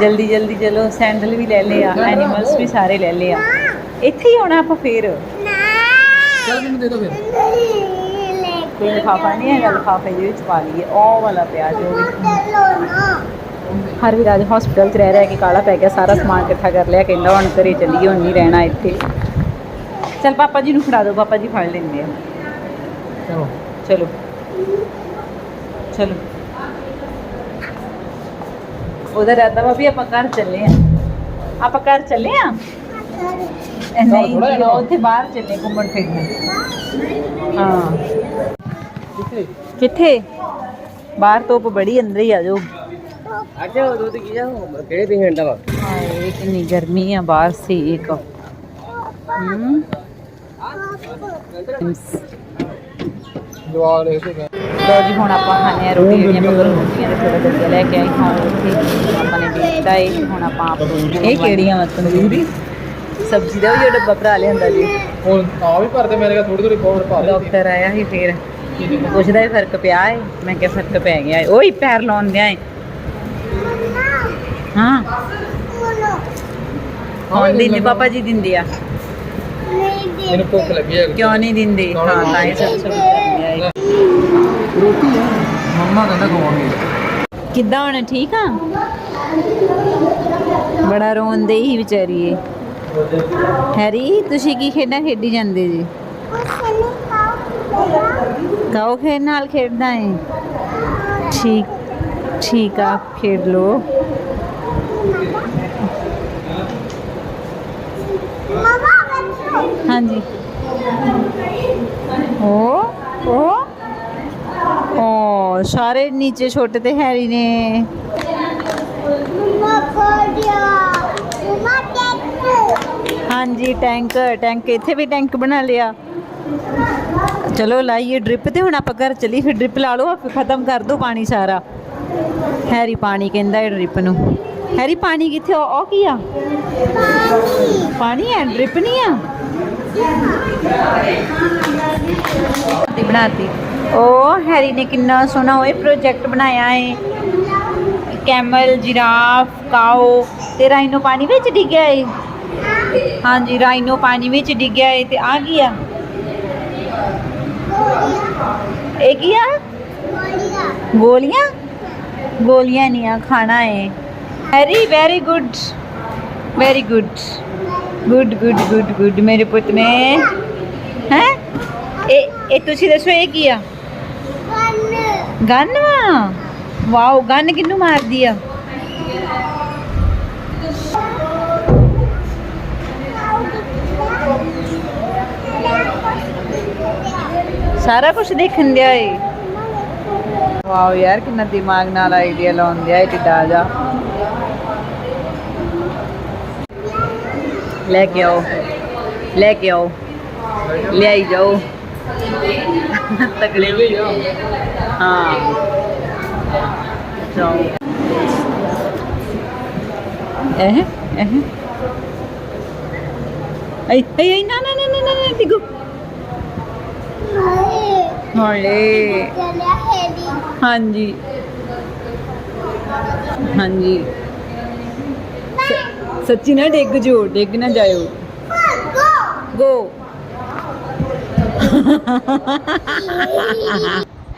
ਜਲਦੀ ਜਲਦੀ ਚਲੋ ਸੈਂਡਲ ਵੀ ਲੈ ਲਏ ਆ ਐਨੀਮਲਸ ਵੀ ਸਾਰੇ ਲੈ ਲਏ ਆ। ਇੱਥੇ ਹੀ ਆਉਣਾ ਆਪਾਂ ਫੇਰ? ਚੱਲ ਮੈਨੂੰ ਦੇ ਦੋ ਫਿਰ। ਕੋਈ ਲਿਫਾਫਾ ਨਹੀਂ ਹੈਗਾ ਲਿਫਾਫੇ ਦੇ ਵਿੱਚ ਪਾ ਲਈਏ ਉਹ ਵਾਲਾ ਪਿਆ ਜੋ ਵੀ। ਹਰ ਵੀ ਰਾਜ ਹਸਪੀਟਲ 'ਚ ਰਹਿ ਰਹਿ ਕੇ ਕਾਲਾ ਪੈ ਗਿਆ ਸਾਰਾ ਸਮਾਨ ਇਕੱਠਾ ਕਰ ਲਿਆ ਕਹਿੰਦਾ ਹੁਣ ਘਰੇ ਚੱਲੀਏ ਹੁਣ ਨਹੀਂ ਰਹਿਣਾ ਇੱਥੇ। ਚਲ ਪਾਪਾ ਜੀ ਨੂੰ ਫੜਾ ਦਿਓ ਪਾਪਾ ਜੀ ਫੜ ਲੈਂਦੇ ਆ। ਚਲੋ। ਚਲੋ ਚਲੋ। ਉਹਦਾ ਰਾਦਾ ਵਾ ਵੀ ਆਪਾਂ ਘਰ ਚੱਲੇ ਆ। ਆਪਾਂ ਘਰ ਚੱਲੇ ਆ? ਇਹ ਨਹੀਂ ਜਿਹਾ ਉਹ ਉੱਥੇ ਬਾਹਰ ਚੱਲੇ ਘੁੰਮਣ ਫਿਰਨ। ਹਾਂ। ਕਿੱਥੇ? ਕਿੱਥੇ? ਬਾਹਰ ਧੁੱਪ ਬੜੀ ਅੰਦਰ ਹੀ ਆ ਜਾਓ। ਅੱਛਾ ਉਹ ਦੁੱਧ ਕੀ ਜਾ ਕਿਹੜੇ ਤੇ ਹੰਡਾ ਵਾ? ਹਾਏ ਕਿੰਨੀ ਗਰਮੀ ਆ ਬਾਹਰ ਸੇਕ ਹਮ ਜਵਾਬ ਲਿਖ ਤੇ ਗਿਆ ਲੋ ਜੀ ਹੁਣ ਆਪਾਂ ਖਾਣੇ ਆ ਰੋਟੀ ਜਿਹੜੀਆਂ ਮਗਰ ਰੋਟੀਆਂ ਦੇ ਥੋੜਾ ਜਿਹਾ ਲੈ ਕੇ ਆਏ ਹਾਂ ਉੱਥੇ। ਆਪਾਂ ਨੇ ਦੇਖਤਾ ਏ ਹੁਣ ਆਪਾਂ ਇਹ ਕਿਹੜੀਆਂ ਵਾ ਤੰਦੂਰੀ? ਸਬਜ਼ੀ ਦਾ ਵੀ ਡੱਬਾ ਭਰਾ ਲਿਆਂਦਾ ਜੀ। ਹੁਣ ਆ ਵੀ ਭਰਦੇ ਮੇਰੇ ਕੋਲ ਥੋੜੀ ਥੋੜੀ ਪਾ ਦੇ ਡਾਕਟਰ ਆਇਆ ਸੀ ਫੇਰ। ਪੁੱਛਦਾ ਹੀ ਫ਼ਰਕ ਪਿਆ ਏ? ਮੈਂ ਕਿਹਾ ਫ਼ਰਕ ਪੈ ਗਿਆ ਏ। ਓਏ ਪੈਰ ਲਾਉਣ ਦਿਆ ਏ। ਹਾਂ। ਆਉਂਦੀ ਨਹੀਂ ਪਾਪਾ ਜੀ ਦਿੰਦੇ ਆ। ਮੈਨੂੰ ਭੁੱਖ ਲੱਗੀ ਹੈ ਕਿਉਂ ਨਹੀਂ ਦਿੰਦੇ? ਹਾਂ ਤਾਂ ਹੀ ਸਭ ਸਭ ਰੋਟੀ ਆ। ਮੰਮਾ ਕਹਿੰਦਾ ਖਵਾਉਣਗੇ ਕਿੱਦਾਂ ਹੁਣ ਠੀਕ ਆ? ਬੜਾ ਰੋਂਦੇ ਹੀ ਵਿਚਾਰੀ ਏ ਹੈਰੀ ਤੁਸੀਂ ਕੀ ਖੇਡਾਂ ਖੇਡੀ ਜਾਂਦੇ ਜੀ? ਕਾਓ ਖੇਡ ਨਾਲ ਖੇਡਦਾ ਏ। ਠੀਕ ਠੀਕ ਆ ਖੇਡ ਲੋ। ਹਾਂਜੀ। ਓ ਓ। ਓ ਸਾਰੇ ਨੀਚੇ ਛੋਟੇ ਤੇ ਹੈਰੀ ਨੇ। ਹਾਂਜੀ ਟੈਂਕ ਟੈਂਕ ਇੱਥੇ ਵੀ ਟੈਂਕ ਬਣਾ ਲਿਆ। ਚਲੋ ਲਾਈਏ ਡ੍ਰਿਪ ਤੇ ਹੁਣ ਆਪਾਂ ਘਰ ਚਲੀ ਫਿਰ ਡ੍ਰਿਪ ਲਾ ਲਓ ਫਿਰ ਖਤਮ ਕਰ ਦੋ ਪਾਣੀ ਸਾਰਾ। ਹੈਰੀ ਪਾਣੀ ਕਹਿੰਦਾ ਹੈ ਡ੍ਰਿਪ ਨੂੰ। ਹੈਰੀ ਪਾਣੀ ਕਿੱਥੇ ਉਹ ਕੀ ਆ? ਪਾਣੀ ਹੈ ਡ੍ਰਿਪ ਨਹੀਂ ਆ? ਬਣਾਤੀ। ਉਹ ਹੈਰੀ ਨੇ ਕਿੰਨਾ ਸੋਹਣਾ ਉਹ ਪ੍ਰੋਜੈਕਟ ਬਣਾਇਆ ਹੈ ਕੈਮਲ, ਜਿਰਾਫ, ਕਾਓ ਤੇ ਰਾਈਨੋ ਪਾਣੀ ਵਿੱਚ ਡਿੱਗਿਆ ਏ। ਹਾਂਜੀ, ਰਾਈਨੋ ਪਾਣੀ ਵਿੱਚ ਡਿੱਗਿਆ ਹੈ ਤੇ ਆ ਗਿਆ ਇਹ ਕੀ ਆ? ਗੋਲੀਆਂ? ਗੋਲੀਆਂ ਨਹੀਂ ਆ, ਖਾਣਾ ਹੈ Harry very good very good good good good good ਮੇਰੇ ਪੁੱਤ ਨੇ। ਹੈ? ਇਹ ਇਹ ਤੁਸੀਂ ਦੱਸੋ, ਇਹ ਕੀ ਆ? ਗਨ ਵਾ ਵਾਓ, ਗਨ ਕਿੰਨੂੰ ਮਾਰਦੀ ਆ? ਸਾਰਾ ਕੁਝ ਦੇਖਣ ਦਿਆ ਏ। ਵਾਓ ਯਾਰ, ਕਿੰਨਾ ਦਿਮਾਗ ਨਾਲ ਆਈਡੀਆ ਲਾਉਣ ਦਿਆ ਏ ਟਿੱਡਾ ਜਾ ਲੈ ਕੇ ਆਓ, ਲੈ ਕੇ ਆਓ, ਲਿਆਈ ਜਾਓ। ਤਕੜੇ ਵੀ ਜਾਓ ਹਾਂ। ਜਾਓ ਇਹ ਇਹ। ਆਈ ਆਈ ਨਾ ਨਾ ਨਾ ਨਾ ਨਾ ਨਾ ਟਿਕੂ ਹੌਲੇ ਹਾਂਜੀ। ਹਾਂਜੀ। ਸੱਚੀ ਨਾ ਡਿੱਗ ਜੋ ਡਿੱਗ ਨਾ ਜਾਇਓ। ਗੋ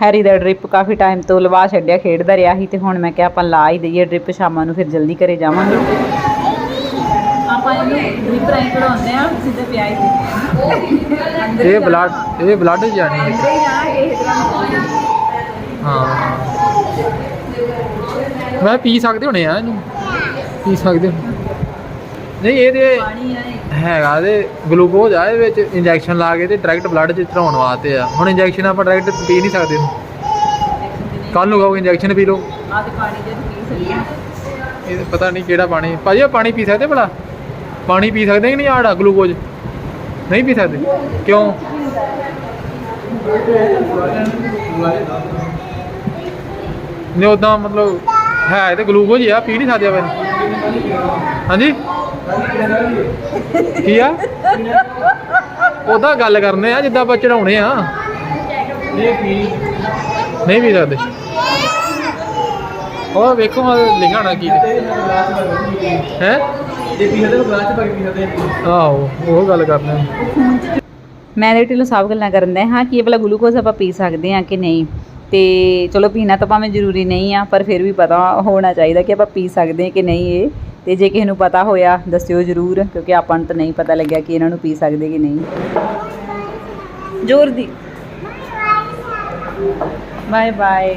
ਹੈਰੀ ਦਾ ਡ੍ਰਿਪ ਕਾਫੀ ਟਾਈਮ ਤੋਂ ਲਵਾ ਛੱਡਿਆ ਖੇਡਦਾ ਰਿਹਾ ਸੀ ਤੇ ਹੁਣ ਮੈਂ ਕਿਹਾ ਆਪਾਂ ਲਾ ਹੀ ਦਈਏ ਡ੍ਰਿਪ ਸ਼ਾਮਾਂ ਨੂੰ ਫਿਰ ਜਲਦੀ ਘਰੇ ਜਾਵਾਂਗੇ। ਆਪਾਂ ਇਹਨੂੰ ਡ੍ਰਿਪ ਰਾਈ ਕਢਾਉਂਦੇ ਆ ਸਿੱਧੇ ਪਿਆਈ ਦੇ ਇਹ ਬਲੱਡ ਇਹ ਬਲੱਡ ਜਾਣੀ ਹੈ। ਹੀ ਮੈਂ ਪੀ ਸਕਦੇ ਹੋਣੇ ਆ ਇਹਨੂੰ? ਪੀ ਸਕਦੇ ਹੋ। ਨਹੀਂ ਇਹਦੇ ਪਾਣੀ ਆ। ਹੈਗਾ ਤੇ ਗਲੂਕੋਜ਼ ਆ ਇਹਦੇ ਵਿੱਚ ਇੰਜੈਕਸ਼ਨ ਲਾ ਕੇ ਤੇ ਡਾਇਰੈਕਟ ਬਲੱਡ ਚ ਚੜਾਉਣ ਵਾਸਤੇ ਆ। ਹੁਣ ਇੰਜੈਕਸ਼ਨ ਆਪਾਂ ਡਾਇਰੈਕਟ ਪੀ ਨਹੀਂ ਸਕਦੇ ਕੱਲ ਨੂੰ ਕਹੋਗੇ ਇੰਜੈਕਸ਼ਨ ਪੀ ਲਓ। ਆਹ ਤੇ ਪਾਣੀ ਦੇ ਪੀ ਸਕਦੀ ਇਹ ਪਤਾ ਨਹੀਂ ਕਿਹੜਾ ਪਾਣੀ। ਭਾਜੀ ਆ ਪਾਣੀ ਪੀ ਸਕਦੇ ਭਲਾ? ਪਾਣੀ ਪੀ ਸਕਦੇ ਕਿ ਨਹੀਂ ਆੜਾ ਗਲੂਕੋਜ਼? ਨਹੀਂ ਪੀ ਸਕਦੇ? ਕਿਉਂ? ਨਹੀਂ ਉਦਾਂ ਮਤਲਬ ਹੈ ਤੇ ਗਲੂਕੋਜ਼ ਆ ਪੀ ਨਹੀਂ ਸਕਦੇ ਆਪਾਂ ਹਾਂਜੀ? ਕੀ ਆ? ਉਦਾਂ ਗੱਲ ਕਰਨੇ ਆ, ਜਿੱਦਾਂ ਆਪਾਂ ਚੜਾਉਣੇ ਆ। ਨਹੀਂ ਪੀ ਸਕਦੇ ਉਹ ਵੇਖੋ ਮੈਂ ਲਿਖਿਆ ਕੀ ਹੈ ਜੇ ਪੀ ਹਦੇ ਗਲਾਸ ਚ ਪਾ ਕੇ ਪੀ ਹਦੇ ਆਹੋ, ਉਹ ਗੱਲ ਕਰਨਾ ਮੈਂ ਦੇ ਢਿੱਲੋਂ ਸਭ ਗੱਲਾਂ ਕਰਨ ਦੇ ਹਾਂ ਕਿ ਇਹ ਵਾਲਾ ਗਲੂਕੋਜ਼ ਆਪਾਂ ਪੀ ਸਕਦੇ ਹਾਂ ਕਿ ਨਹੀਂ। ਤੇ ਚਲੋ ਪੀਣਾ ਤਾਂ ਭਾਵੇਂ ਜ਼ਰੂਰੀ ਨਹੀਂ ਆ ਪਰ ਫਿਰ ਵੀ ਪਤਾ ਹੋਣਾ ਚਾਹੀਦਾ ਕਿ ਆਪਾਂ ਪੀ ਸਕਦੇ ਹਾਂ ਕਿ ਨਹੀਂ ਇਹ। ਤੇ ਜੇ ਕਿਸੇ ਨੂੰ ਪਤਾ ਹੋਇਆ ਦੱਸਿਓ ਜ਼ਰੂਰ ਕਿਉਂਕਿ ਆਪਾਂ ਨੂੰ ਤਾਂ ਨਹੀਂ ਪਤਾ ਲੱਗਿਆ ਕਿ ਇਹਨਾਂ ਨੂੰ ਪੀ ਸਕਦੇ ਕਿ ਨਹੀਂ। ਜ਼ੋਰ ਦੀ। Bye bye.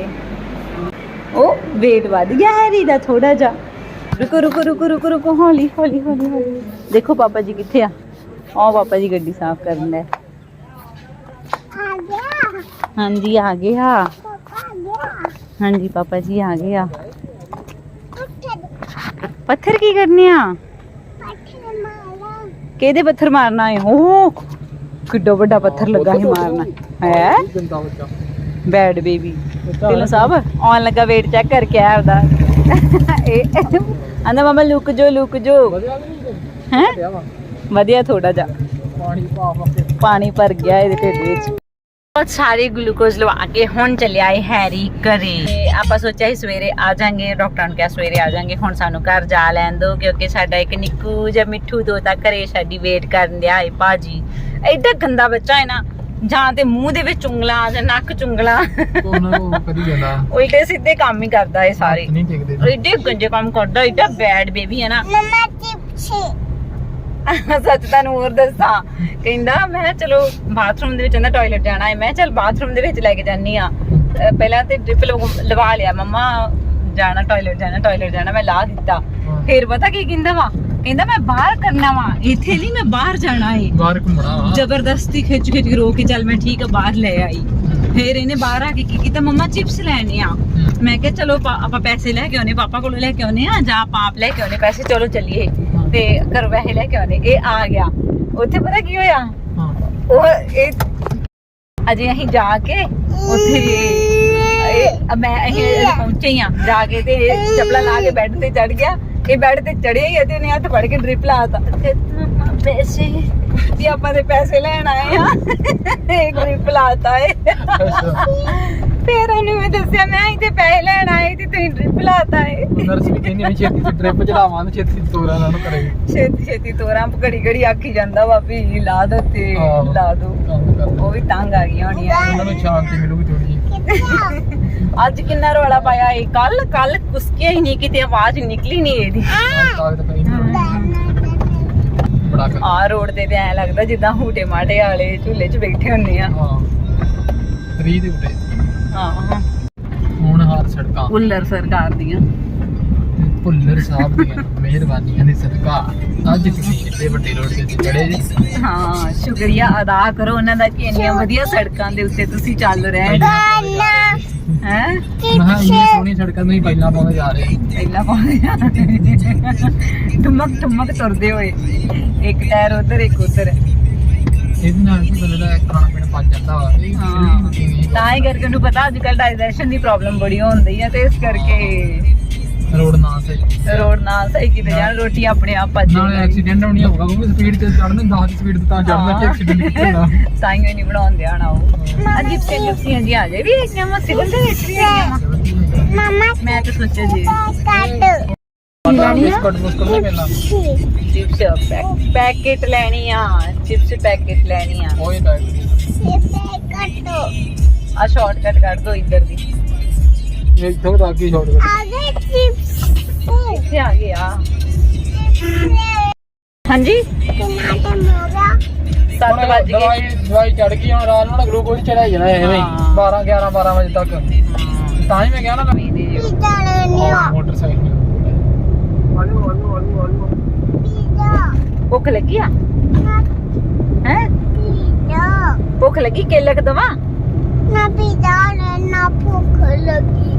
ਉਹ weight ਵੱਧ ਗਿਆ ਹੈਰੀ ਦਾ ਥੋੜਾ ਜਿਹਾ। ਰੁਕੋ ਰੁਕੋ ਰੁਕੋ ਰੁਕੋ ਰੁਕੋ ਹੌਲੀ ਹੌਲੀ ਹੌਲੀ ਹੌਲੀ। ਦੇਖੋ ਪਾਪਾ ਜੀ ਕਿੱਥੇ ਆ। ਆਹ ਪਾਪਾ ਜੀ ਗੱਡੀ ਸਾਫ਼ ਕਰਨ ਦੇ। ਹਾਂਜੀ ਆ ਗਿਆ। ਹਾਂਜੀ ਪਾਪਾ ਜੀ ਆ ਗਿਆ ਪੱਥਰ ਕੀ ਕਰਨੇ ਆ? ਕਿਹਦੇ ਪੱਥਰ ਮਾਰਨਾ ਹੈ ਓ ਕਿੱਡਾ ਵੱਡਾ ਪੱਥਰ ਲੱਗਾ ਸੀ ਮਾਰਨਾ। ਹੈ? ਬੈਡ ਬੇਬੀ ਤੈਨੂੰ ਸਭ? ਆਉਣ ਲੱਗਾ weight ਚੈੱਕ ਕਰਕੇ ਆਇਆ ਉਹਦਾ ਇਹ ਆਂਦਾ ਮਮਾ ਲੁਕ ਜੋ ਲੁਕ ਜੋ। ਹੈ? ਵਧੀਆ ਥੋੜਾ ਕੇ। ਪਾਣੀ ਭਰ ਗਿਆ ਇਹਦੇ ਢਿੱਡ ਵਿੱਚ। ਬਹੁਤ ਸਾਰੇ ਗਲੂਕੋਜ਼ ਲਵਾ ਕੇ ਹੁਣ ਚੱਲਿਆ ਏ ਹੈਰੀ ਘਰੇ। ਤੇ ਆਪਾਂ ਸੋਚਿਆ ਸੀ ਸਵੇਰੇ ਆ ਜਾਾਂਗੇ ਡਾਕਟਰ ਨੇ ਕਿਹਾ ਸਵੇਰੇ ਆ ਜਾਾਂਗੇ ਹੁਣ ਸਾਨੂੰ ਘਰ ਜਾ ਲੈਣ ਦਿਓ ਕਿਉਂਕਿ ਸਾਡਾ ਇੱਕ ਨਿੱਕੂ ਜਿਹਾ ਮਿੱਠੂ ਦੋਤਾ ਘਰੇ ਸਾਡੀ ਵੇਟ ਕਰਨ ਦਿਆ ਏ ਭਾਜੀ। ਐਡਾ ਗੰਦਾ ਬੱਚਾ ਹੈ ਨਾ ਜਾਂ ਤੇ ਮੂੰਹ ਦੇ ਵਿੱਚ ਉਂਗਲਾਂ ਜਾਂ ਨੱਕ ਚ ਉਂਗਲਾਂ। ਉਲਟੇ ਸਿੱਧੇ ਕੰਮ ਹੀ ਕਰਦਾ ਏ ਸਾਰੇ। ਐਡੇ ਗੰਜੇ ਕੰਮ ਕਰਦਾ ਐਡਾ ਬੈਡ ਬੇਬੀ ਹੈ ਨਾ। ਮਮਾ ਚਿਪਸੀ ਸੱਚ ਤੁਹਾਨੂੰ ਹੋਰ ਦੱਸਾਂ ਕਹਿੰਦਾ ਮੈਂ ਚਲੋ ਬਾਥਰੂਮ ਦੇ ਵਿੱਚ ਕਹਿੰਦਾ ਟਾਇਲਟ ਜਾਣਾ ਹੈ। ਮੈਂ ਚੱਲ ਬਾਥਰੂਮ ਦੇ ਵਿੱਚ ਲੈ ਕੇ ਜਾਨੀ ਆ ਪਹਿਲਾਂ ਤੇ ਡ੍ਰਿਪ ਲਵਾ ਲਿਆ ਮੰਮਾ ਜਾਣਾ ਟਾਇਲਟ ਜਾਣਾ ਟਾਇਲਟ ਜਾਣਾ ਮੈਂ ਲਾ ਦਿੱਤਾ। ਫਿਰ ਪਤਾ ਕੀ ਕਹਿੰਦਾ ਵਾ? ਕਹਿੰਦਾ ਮੈਂ ਬਾਹਰ ਕਰਨਾ ਵਾ ਇੱਥੇ ਨਹੀਂ ਮੈਂ ਬਾਹਰ ਜਾਣਾ ਏ। ਬਾਹਰ ਘੁੰਮਣਾ ਵਾ। ਜ਼ਬਰਦਸਤੀ ਖਿੱਚ ਖਿੱਚ ਕੇ ਰੋ ਕੇ ਚੱਲ ਮੈਂ ਠੀਕ ਆ ਬਾਹਰ ਲੈ ਆਈ। ਫਿਰ ਇਹਨੇ ਬਾਹਰ ਆ ਕੇ ਕੀ ਕੀਤਾ? ਮੰਮਾ ਚਿਪਸ ਲੈਣੇ ਆ। ਮੈਂ ਕਿਹਾ ਚਲੋ ਆਪਾਂ ਪੈਸੇ ਲੈ ਕੇ ਆਉਨੇ ਪਾਪਾ ਕੋਲੋਂ ਲੈ ਕੇ ਆਉਨੇ ਆ ਜਾਂ ਆਪਾਂ ਆਪ ਲੈ ਕੇ ਆਉਨੇ ਪੈਸੇ ਚਲੋ ਚੱਲੀਏ। ਤੇ ਘਰ ਵੈਸੇ ਲੈ ਕੇ ਆਉਨੇ ਇਹ ਆ ਗਿਆ। ਉੱਥੇ ਪਤਾ ਕੀ ਹੋਇਆ? ਹਾਂ। ਉਹ ਇਹ ਅਜੇ ਅਸੀਂ ਜਾ ਕੇ ਉੱਥੇ ਇਹ ਮੈਂ ਅਜੇ ਪਹੁੰਚੇ ਹੀ ਆ ਜਾ ਕੇ ਤੇ ਇਹ ਚੱਪਲਾਂ ਲਾ ਕੇ ਬੈੱਡ ਤੇ ਚੜ ਗਿਆ। ਇਹ ਬੈੱਡ ਤੇ ਚੜਿਆ ਹੀ ਤੇ ਉਹਨੇ ਹੱਥ ਫੜ ਕੇ ਡ੍ਰਿਪ ਲਾਤਾ ਤੇ ਮੰਮਾ ਪੈਸੇ ਵੀ ਆਪਾਂ ਦੇ ਪੈਸੇ ਲੈਣ ਆਏ ਆ। ਇਹ ਡ੍ਰਿਪ ਲਾਤਾ ਏ ਫਿਰ ਉਹਨੂੰ ਮੈਂ ਦੱਸਿਆ ਮੈਂ ਇੱਥੇ ਪੈਸੇ ਲੈਣ ਆਈ ਤੇ ਤੁਸੀਂ ਡ੍ਰਿਪ ਲਾਤਾ ਏ। ਨਰਸ ਵੀ ਕਹਿੰਦੀ ਨਹੀਂ ਛੇਤੀ ਤੇ ਟ੍ਰਿਪ ਚਲਾਵਾਂ ਤੇ ਛੇਤੀ ਤੋਰਾ ਨਾ ਨੂੰ ਕਰੇ। ਛੇਤੀ ਛੇਤੀ ਤੋਰਾਂ ਘੜੀ ਘੜੀ ਆਖੀ ਜਾਂਦਾ ਵਾ ਵੀ ਲਾ ਦੋ ਤੇ ਆਹੋ। ਲਾ ਦੋ। ਕੰਮ ਕਰਦੇ। ਉਹ ਵੀ ਤੰਗ ਆ ਗਈਆਂ ਹੋਣੀਆਂ। ਉਹਨਾਂ ਨੂੰ ਸ਼ਾਂਤੀ ਮਿਲੂਗੀ ਥੋੜੀ ਜਿਹੀ। ਅੱਜ ਕਿੰਨਾ ਰੌਲਾ ਪਾਇਆ ਇਹ ਕੱਲ ਕੱਲ ਕੁਸਕਿਆ ਹੀ ਨਹੀਂ ਕਿਤੇ ਆਵਾਜ਼ ਨਿਕਲੀ ਨਹੀਂ ਇਹਦੀ। ਤਾਕਤ ਪਈ ਬੜਾ ਕਰ ਆ ਰੋਡ ਤੇ ਤੇ ਐ ਲੱਗਦਾ ਜਿੱਦਾਂ ਹੂਟੇ ਮਾਟੇ ਵਾਲੇ ਝੂਲੇ 'ਚ ਬੈਠੇ ਹੁੰਨੇ ਆ। ਹਾਂ। 3 ਦੇ ਉੱਤੇ ਹਾਂ ਹੁਣ ਹਾਰ ਸੜਕਾਂ। ਉੱਲਰ ਸਰਕਾਰ ਦੀਆਂ। ਭੁੱਲਰ ਸਾਹਿਬ ਦੀਆਂ ਮਿਹਰਬਾਨੀਆਂ ਦੇ ਸਦਕਾ ਅੱਜ ਤੁਸੀਂ ਇੱਡੇ ਵੱਡੇ ਰੋਡ ਤੇ ਚੜੇ ਜੀ। ਹਾਂ ਸ਼ੁਕਰੀਆ ਅਦਾ ਕਰੋ ਉਹਨਾਂ ਦਾ ਕਿ ਇੰਨੀਆਂ ਵਧੀਆ ਸੜਕਾਂ ਦੇ ਉੱਤੇ ਤੁਸੀਂ ਚੱਲ ਰਹੇ ਹੈ। ਮਹਾ ਇੰਨੀ ਸੋਹਣੀ ਸੜਕਾਂ ਨੂੰ ਹੀ? ਪਹਿਲਾਂ ਪਾਉਂਦੇ ਜਾ ਰਹੇ ਪਹਿਲਾਂ ਪਾਉਂਦੇ ਠੁਮਕ ਠੁਮਕ ਤੁਰਦੇ ਹੋਏ। ਇੱਕ ਟਾਇਰ ਉਧਰ ਇੱਕ ਉਧਰ। ਇਹਦੇ ਨਾਲ ਕੀ ਬੰਦੇ ਦਾ ਖਾਣਾ ਪੀਣਾ ਪਚ ਜਾਂਦਾ ਵਾ। ਇਹ ਹਾਂ। ਤਾਂ ਹੀ ਕਰਕੇ ਉਹਨੂੰ ਪਤਾ ਅੱਜ ਕੱਲ ਡਾਈਜੈਸ਼ਨ ਦੀ ਪ੍ਰੋਬਲਮ ਬੜੀ ਹੁੰਦੀ ਹੈ ਤੇ ਇਸ ਕਰਕੇ ਰੋਡ ਨਾ ਸਹੀ ਰੋਡ ਨਾਲ ਸਹੀ ਕਿਤੇ ਜਾਣ ਰੋਟੀ ਆਪਣੇ ਆਪ ਭੱਜ ਨਾਲੇ ਐਕਸੀਡੈਂਟ ਹੋਣੀ ਹੋਊਗਾ ਕਿਉਂਕਿ ਸਪੀਡ ਤੇ ਚੜ੍ਹਨੇ 10 ਸਪੀਡ ਤੇ ਤਾਂ ਚੜ੍ਹਨਾ ਕਿ ਐਕਸੀਡੈਂਟ ਕਿੱਥੋਂ ਤਾਂ ਹੀ ਨਹੀਂ ਬਣਾਉਂਦੇ ਆਣਾ ਉਹ। ਅਜੀਬ ਸੇ ਲੁਕਸੀਆਂ ਜੀ। ਆ ਜਾਏ ਵੀ ਇੱਕ ਨਵਾਂ ਸਿਵਲ ਦੇ ਵਿੱਚ ਵੀ ਹੈਗੀਆਂ ਵਾਂ। ਮਮਾ ਮੈਂ ਤਾਂ ਸੋਚਿਆ ਜੀ। ਕੱਟ। ਬਿਸਕਟ ਬਿਸਕਟ ਨਹੀਂ ਮਿਲਣਾ। ਚਿਪਸ ਪੈਕੇਟ ਲੈਣੀ ਆ ਚਿਪਸ ਪੈਕੇਟ ਲੈਣੀ ਆ। ਉਹ ਹੀ। ਡਾਇਟ ਕੱਟੋ ਆ ਸ਼ਾਰਟਕਟ ਕੱਢ ਦੋ ਇੱਧਰ ਦੀ। ਇੱਕ ਤੋਂ ਤਾਂ ਕੀ ਛੋੜ ਕਰ ਆਗੇ ਚਿਪਸ ਇੱਥੇ ਆ ਗਏ ਆ। ਹਾਂਜੀ? ਟਮਾਟਰ ਮੋਗਾ 7 ਵਜ ਗਏ। ਦਵਾਈ ਦਵਾਈ ਚੜ ਗਈ ਹੁਣ ਰਾਤ ਨੂੰ ਨਾ ਗਲੂਕੋਜ਼ ਚੜਾਈ ਜਾਣਾ ਐਵੇਂ ਹਾਂ। 12 11 12 ਵਜੇ ਤੱਕ। ਤਾਂ ਹੀ ਮੈਂ ਕਿਹਾ ਨਾ ਪੀਜ਼ਾ ਲੈਣੀ ਆ ਮੋਟਰਸਾਈਕਲ ਆਲੂ ਆਲੂ ਆਲੂ ਆਲੂ ਪੀਜ਼ਾ ਭੁੱਖ ਲੱਗੀ ਆ? ਹੈ? ਪੀਜ਼ਾ ਭੁੱਖ ਲੱਗੀ ਕੇਲਾ ਕਿ ਦਵਾ? ਨਾ ਪੀਜ਼ਾ ਲੈਣਾ ਭੁੱਖ ਲੱਗੀ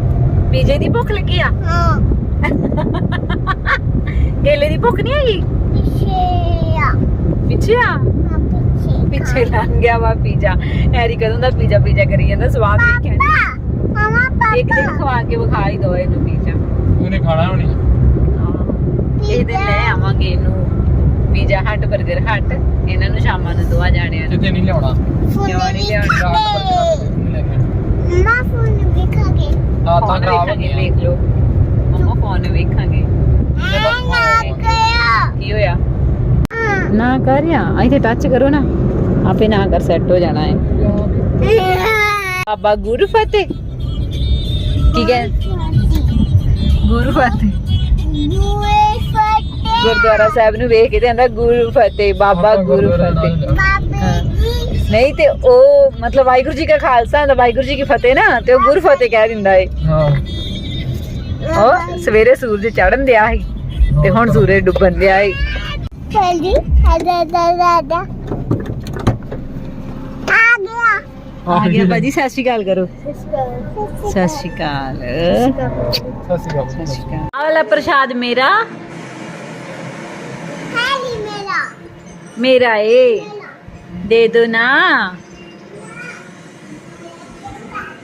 ਪੀਜੇ ਦੀ ਭੁੱਖ ਲੱਗੀ ਆ? ਹਾਂ ਕੇਲੇ ਦੀ ਭੁੱਖ ਨਹੀਂ ਹੈਗੀ? ਪਿੱਛੇ ਆ? ਪਿੱਛੇ ਆ ਨਾ ਪਿੱਛੇ ਲੰਘ ਗਿਆ ਵਾ ਪੀਜ਼ਾ। ਹੈਰੀ ਕਦੋਂ ਦਾ ਪੀਜ਼ਾ ਪੀਜ਼ਾ ਕਰੀ ਜਾਂਦਾ ਸਵਾਦ ਦੇਖਿਆ ਨਹੀਂ ਪਾਪਾ ਇੱਕ ਦਿਨ ਖਵਾ ਕੇ ਵਿਖਾ ਹੀ ਦੋ ਇਹਨੂੰ ਪੀਜ਼ਾ। ਉਹਨੇ ਖਾਣਾ ਹੋਣੀ? ਇਹ ਦਿਨ ਲੈ ਆਵਾਂਗੇ ਇਹਨੂੰ। ਪੀਜ਼ਾ ਹੱਟ 버ਗਰ ਹੱਟ ਇਹਨਾਂ ਨੂੰ ਸ਼ਾਮਾਂ ਨੂੰ ਦੋਆ ਜਾਣਿਆਂ ਨੂੰ। ਕਿਤੇ ਨਹੀਂ ਲਿਆਉਣਾ? ਫੋਨ ਕਿਉਂ ਨਹੀਂ ਲਿਆਉਣੀ? ਕੇ ਮਮਾ ਫੋਨ ਵੀ ਖਾ ਕੇ ਆਤਾ ਹੁਣ ਖਰਾਬ ਹੋ ਵੇਖਾਂਗੇ, ਵੇਖ ਲਓ। ਹੁਣ ਵੇਖਾਂਗੇ। ਨਾ ਗਿਆ ਕੀ ਹੋਇਆ? ਨਾ ਕਰ ਯਾ ਇੱਥੇ ਟੱਚ ਕਰੋ ਨਾ। ਆਪੇ ਨਾ ਕਰ ਸੈੱਟ ਹੋ ਜਾਣਾ ਹੈ। ਬਾਬਾ ਗੁਰੂ ਫਤਿਹ ਕੀ ਕਹੇ? ਗੁਰੂ ਫਤਿਹ ਦੂਏ ਫਟੇ ਗੁਰਦੁਆਰਾ ਸਾਹਿਬ ਨੂੰ ਵੇਖ ਕੇ ਤੇ ਆਂਦਾ ਗੁਰੂ ਫਤਿਹ ਬਾਬਾ ਗੁਰੂ ਫਤਿਹ। ਨਹੀਂ ਤੇ ਉਹ ਮਤਲਬ ਵਾਹਿਗੁਰੂ ਜੀ ਕਾ ਖਾਲਸਾ ਹੁੰਦਾ ਵਾਹਿਗੁਰੂ ਜੀ ਕੀ ਫਤਿਹ ਨਾ ਤੇ ਉਹ ਗੁਰੂ ਫਤਿਹ ਕਹਿ ਦਿੰਦਾ ਏ। ਹਾਂ। ਉਹ ਸਵੇਰੇ ਸੂਰਜ ਚੜ੍ਹਨ ਦਿਆ ਸੀ ਤੇ ਹੁਣ ਸੂਰਜ ਡੁੱਬਣ ਦਿਆ ਏ। ਚਲੀ ਹਦਾ ਦਾ ਦਾ ਦਾ ਆ ਗਿਆ। ਆ ਗਿਆ ਭਾਜੀ ਸਤਿ ਸ਼੍ਰੀ ਅਕਾਲ ਕਰੋ। ਸਤਿ ਸ਼੍ਰੀ ਅਕਾਲ। ਸਤਿ ਸ਼੍ਰੀ ਅਕਾਲ। ਆਹ ਵਾਲਾ ਪ੍ਰਸ਼ਾਦ ਮੇਰਾ। ਹੈਲੀ ਮੇਰਾ ਮੇਰਾ ਏ। ਦੇ ਦੋ ਨਾ।